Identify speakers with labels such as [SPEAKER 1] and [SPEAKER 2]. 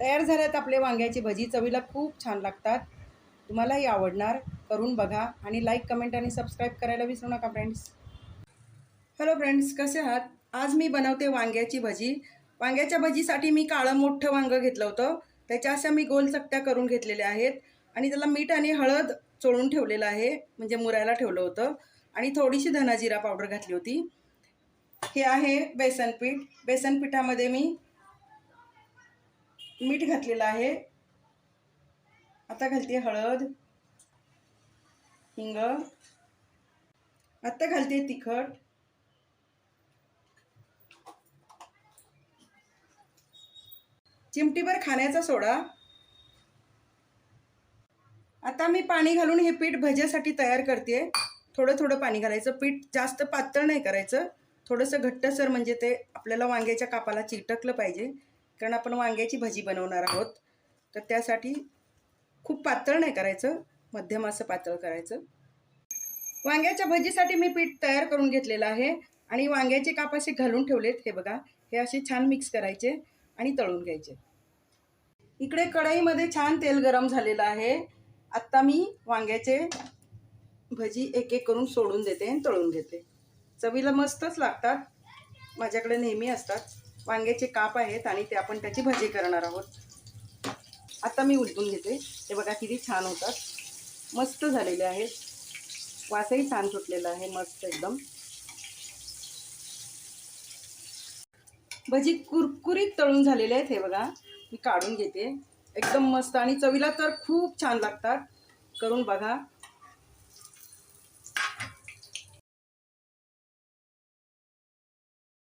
[SPEAKER 1] तयार झाल्यात आपले वांग्याची भजी. चवीला खूप छान लागतात. तुम्हालाही आवडणार. करून बघा आणि लाईक कमेंट आणि सबस्क्राईब करायला विसरू नका फ्रेंड्स हॅलो फ्रेंड्स कसे आहात? आज मी बनवते वांग्याची भजी. वांग्याच्या भजीसाठी मी काळं मोठं वांगं घेतलं होतं. त्याच्या अशा मी गोल चकत्या करून घेतलेल्या आहेत. आणि त्याला मीठ आणि हळद चोळून ठेवलेलं आहे. म्हणजे मुरायला ठेवलं होतं. आणि थोडीशी धनाजिरा पावडर घातली होती. हे आहे बेसनपीठ. बेसनपीठामध्ये बेसन पिठामध्ये मी मीठ घातलेलं आहे. आता घालते हळद हिंग. आता घालते तिखट. चिमटीभर खाण्याचा सोडा. आता मी पाणी घालून हे पीठ भज्यासाठी तयार करते. थोडं थोडं पाणी घालायचं. पीठ जास्त पातळ नाही करायचं. थोडंसं घट्टसर म्हणजे ते आपल्याला वांग्याच्या कापाला चिटकलं पाहिजे. कारण आपण वांग्याची भजी बनवणार आहोत. तर त्यासाठी खूप पातळ नाही करायचं मध्यम असं पातळ करायचं. वांग्याच्या भजीसाठी मी पीठ तयार करून घेतलेलं आहे आणि वांग्याचे काप असे घालून ठेवलेत हे बघा. हे असे छान मिक्स करायचे आणि तळून घ्यायचे. इकडे कढईमध्ये छान तेल गरम झालेलं आहे. आत्ता मी वांग्याचे भजी एक एक करून सोडून देते आणि तळून घेते. चवीला मस्तच लागतात. माझ्याकडे नेहमी असतात. वांग्याचे काप आहेत आणि ते आपण त्याची भजी करणार आहोत. आता मी उलटून घेते. ते बघा किती छान होतात. मस्त झालेले आहेत. वासही छान सुटलेला आहे मस्त एकदम. भजी कुरकुरीत तळून झालेले आहेत हे बघा. मी काढून घेते. एकदम मस्त. आणि चवीला तर खूप छान लागतात. करून बघा.